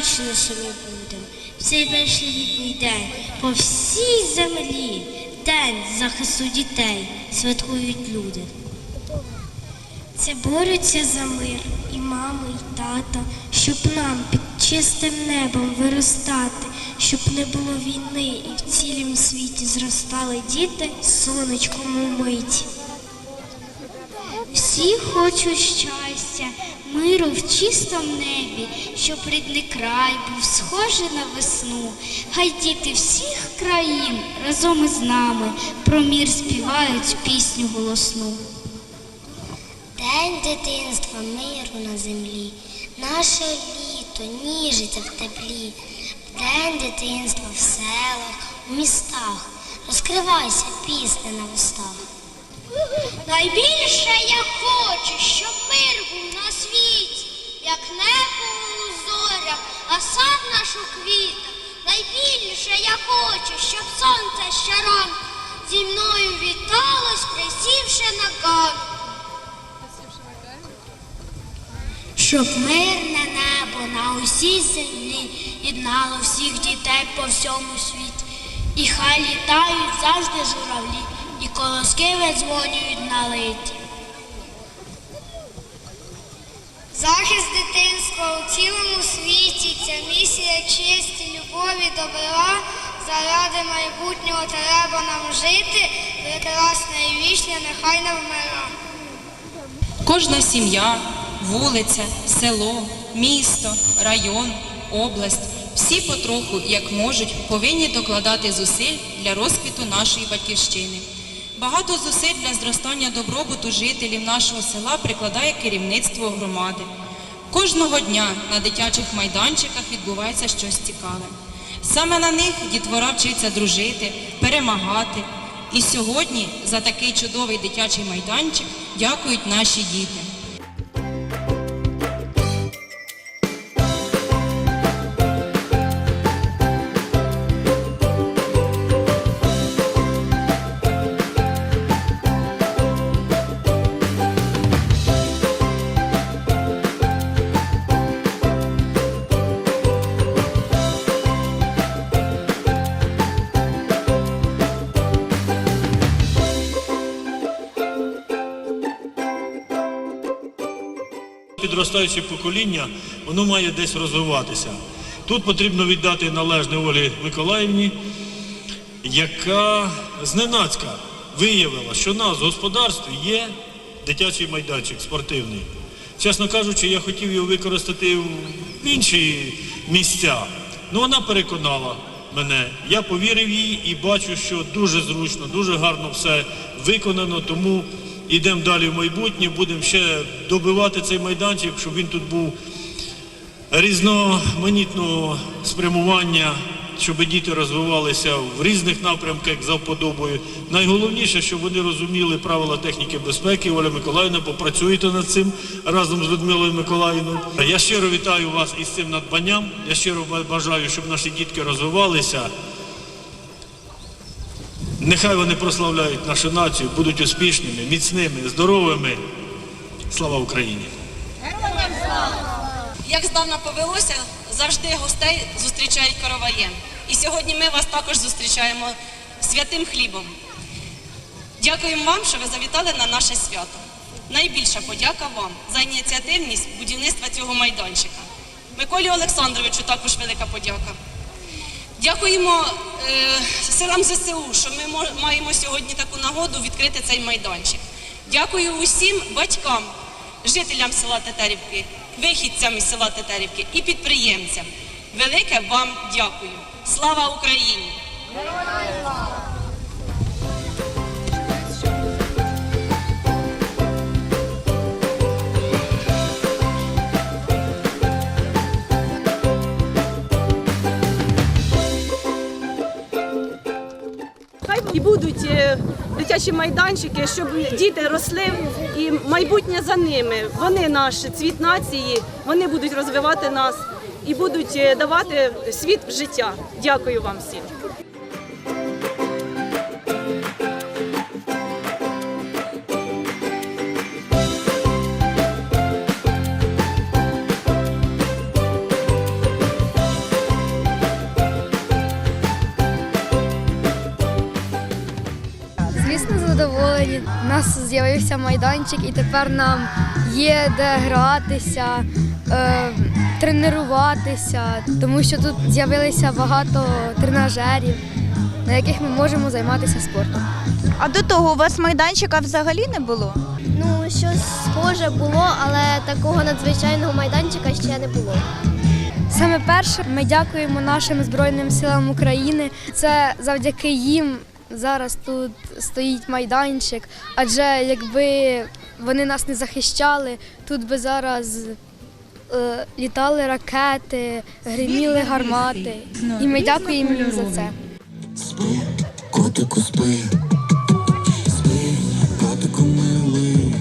вдячнішими будемо. В цей перший літній день по всій землі день захисту дітей святкують люди. Це борються за мир і мами, і тата, щоб нам під чистим небом виростати, щоб не було війни і в цілім світі зростали діти сонечком умиті. Всі хочуть щастя, миру в чистому небі, щоб рідний край був схожий на весну. Хай діти всіх країн разом із нами про мір співають пісню голосну. День дитинства, миру на землі, наше літо ніжиться в теплі. День дитинства в селах, у містах, розкривайся пісня на вустах. Найбільше я хочу, щоб мир був на світі, як небо у зорях, а сад наш у квітах. Найбільше я хочу, щоб сонце щоранку зі мною віталось, присівши на ганку. Щоб мирне небо на усій землі єднало всіх дітей по всьому світі. І хай літають завжди журавлі, колоски видзвонюють на литі. Захист дитинства у цілому світі, ця місія честі, любові, добра. Заради майбутнього треба нам жити, прекрасне і вічне, нехай не вмира. Кожна сім'я, вулиця, село, місто, район, область всі потроху, як можуть, повинні докладати зусиль для розквіту нашої батьківщини. Багато зусиль для зростання добробуту жителів нашого села прикладає керівництво громади. Кожного дня на дитячих майданчиках відбувається щось цікаве. Саме на них дітвора вчиться дружити, перемагати. І сьогодні за такий чудовий дитячий майданчик дякують наші діти. Підростаюче покоління, воно має десь розвиватися. Тут потрібно віддати належне Олі Миколаївні, яка зненацька виявила, що у нас в господарстві є дитячий майданчик спортивний. Чесно кажучи, я хотів його використати в інші місця. Ну вона переконала мене. Я повірив їй і бачу, що дуже зручно, дуже гарно все виконано. Тому йдемо далі в майбутнє, будемо ще добивати цей майданчик, щоб він тут був різноманітного спрямування, щоб діти розвивалися в різних напрямках за вподобою. Найголовніше, щоб вони розуміли правила техніки безпеки. Оля Миколаївна, попрацюєте над цим разом з Людмилою Миколаївною. Я щиро вітаю вас із цим надбанням. Я щиро бажаю, щоб наші дітки розвивалися. Нехай вони прославляють нашу націю, будуть успішними, міцними, здоровими. Слава Україні! Як здавна повелося, завжди гостей зустрічають короваєм. І сьогодні ми вас також зустрічаємо святим хлібом. Дякуємо вам, що ви завітали на наше свято. Найбільша подяка вам за ініціативність будівництва цього майданчика. Миколі Олександровичу також велика подяка. Дякуємо е, силам ЗСУ, що ми мо- маємо сьогодні таку нагоду відкрити цей майданчик. Дякую усім батькам, жителям села Тетерівки, вихідцям із села Тетерівки і підприємцям. Велике вам дякую. Слава Україні! Дитячі майданчики, щоб діти росли і майбутнє за ними. Вони наш цвіт нації, вони будуть розвивати нас і будуть е, давати світ в життя. Дякую вам всім. Нас з'явився майданчик, і тепер нам є де гратися, е, тренуватися, тому що тут з'явилося багато тренажерів, на яких ми можемо займатися спортом. А до того у вас майданчика взагалі не було? Ну, щось схоже було, але такого надзвичайного майданчика ще не було. Саме перше, ми дякуємо нашим Збройним силам України. Це завдяки їм зараз тут стоїть майданчик. Адже якби вони нас не захищали, тут би зараз е, літали ракети, гриміли гармати. І ми дякуємо їм за це. Спи, котику, спи, спи, котику милий,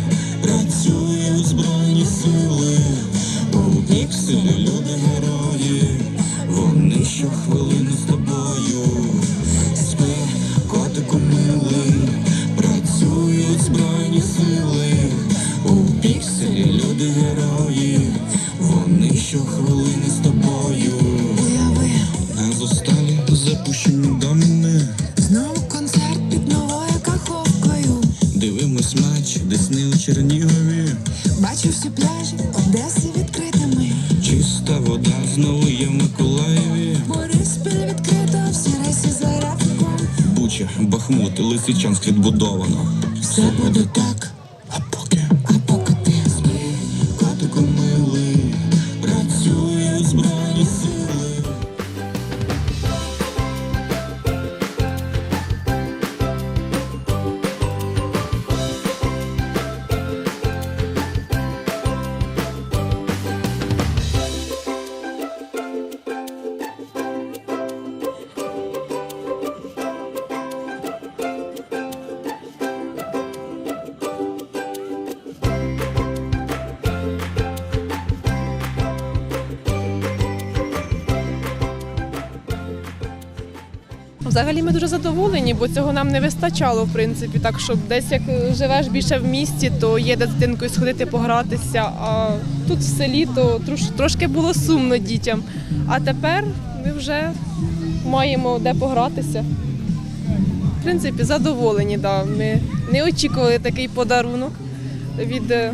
працюють збройні сили, у збройні сили, у пікселі люди герої, вони щохвилини з тобою. Уяви, Азосталі запущені домини. Знову концерт під новою каховкою. Дивимось матч, Десни у Чернігові. Бачу всі пляжі Одеси відкритими. Чиста вода знову є в Миколаєві. Бориспіль відкрито, всі рейси за графіком. Буча, Бахмут, Лисичанськ відбудовано. Все буде так, Взагалі ми дуже задоволені, бо цього нам не вистачало, в принципі. Так щоб десь як живеш більше в місті, то є де дитинкою сходити погратися. А тут в селі то трош, трошки було сумно дітям. А тепер ми вже маємо де погратися. В принципі, задоволені, да. Ми не очікували такий подарунок від е,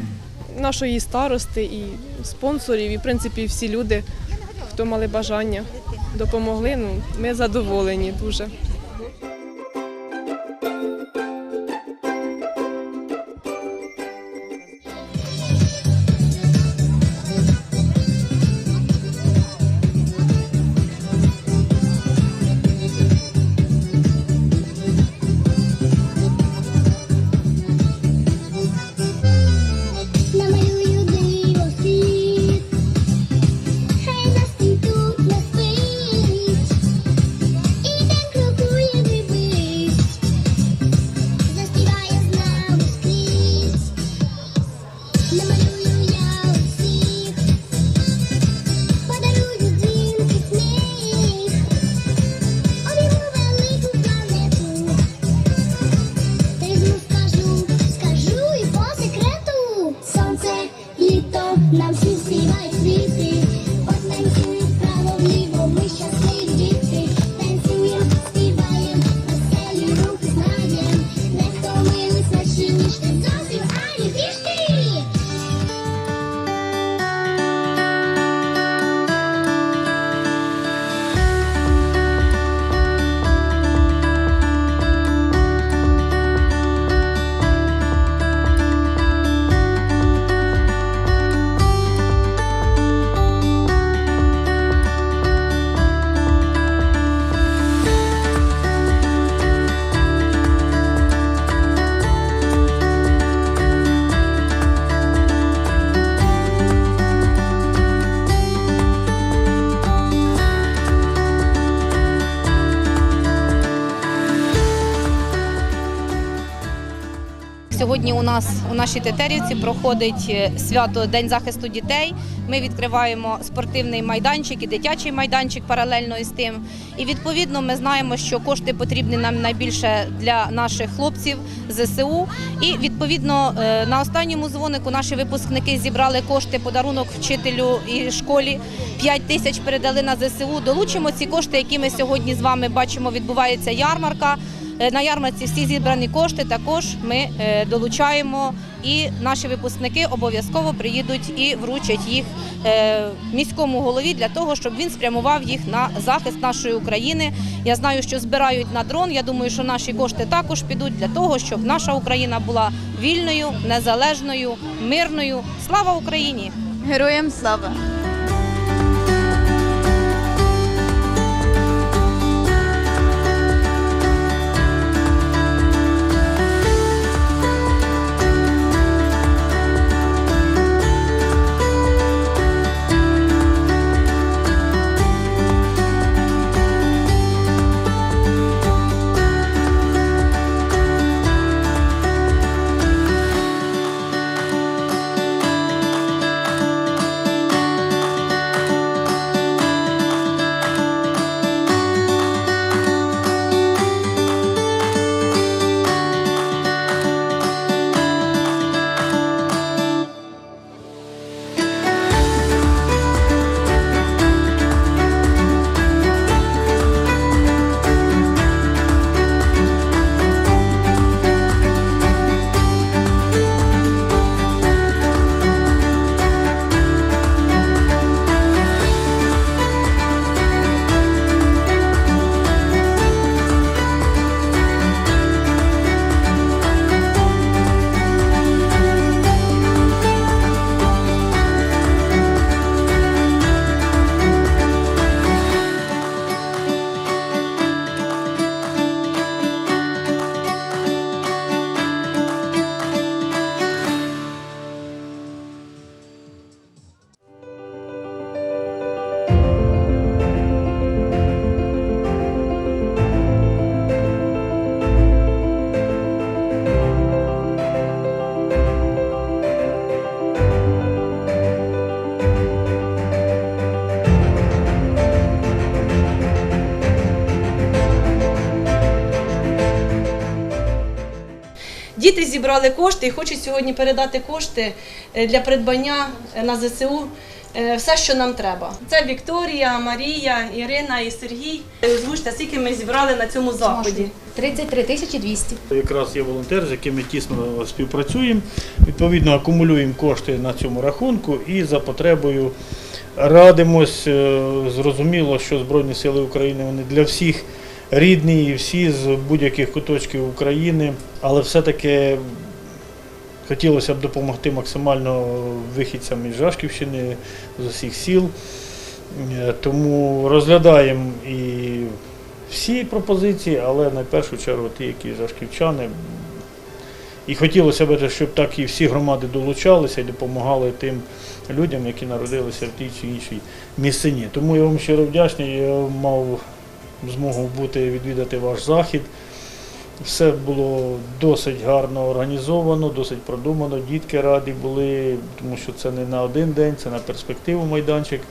нашої старости і спонсорів, і в принципі всі люди, хто мали бажання, допомогли. Ну, ми задоволені дуже. Сьогодні у нас у нашій Тетерівці проходить е, свято День захисту дітей. Ми відкриваємо спортивний майданчик і дитячий майданчик паралельно із тим. І відповідно ми знаємо, що кошти потрібні нам найбільше для наших хлопців ЗСУ. І відповідно е, на останньому дзвонику наші випускники зібрали кошти, подарунок вчителю і школі. 5 тисяч передали на ЗСУ. Долучимо ці кошти, які ми сьогодні з вами бачимо. Відбувається ярмарка. Е, на ярмарці всі зібрані кошти також ми е, долучаємо, і наші випускники обов'язково приїдуть і вручать їх е, міському голові для того, щоб він спрямував їх на захист нашої України. Я знаю, що збирають на дрон. Я думаю, що наші кошти також підуть для того, щоб наша Україна була вільною, незалежною, мирною. Слава Україні! Героям слава! Діти зібрали кошти і хочуть сьогодні передати кошти е, для придбання е, на ЗСУ е, все, що нам треба. Це Вікторія, Марія, Ірина і Сергій. Озвучте, скільки ми зібрали на цьому заході. 33 тисячі 200. Якраз є волонтер, з яким ми тісно співпрацюємо. Відповідно, акумулюємо кошти на цьому рахунку і за потребою радимось. Зрозуміло, що Збройні Сили України вони для всіх рідні, і всі з будь-яких куточків України, але все-таки хотілося б допомогти максимально вихідцям із Жашківщини, з усіх сіл. Е, Тому розглядаємо і всі пропозиції, але на першу чергу ті, які жашківчани. І хотілося б, щоб так і всі громади долучалися і допомагали тим людям, які народилися в тій чи іншій місцині. Тому я вам щиро вдячний. Я мав змогу бути відвідати ваш захід. Все було досить гарно організовано, досить продумано. Дітки раді були, тому що це не на один день, це на перспективу майданчик.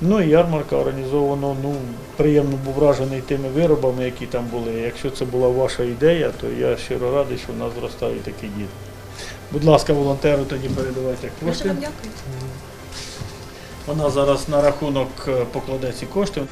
Ну і ярмарка організовано. Ну, приємно був вражений тими виробами, які там були. Якщо це була ваша ідея, то я щиро радий, що в нас зростають такі діти. Будь ласка, волонтеру тоді передавайте кошти. Вона зараз на рахунок е, покладе ці кошти.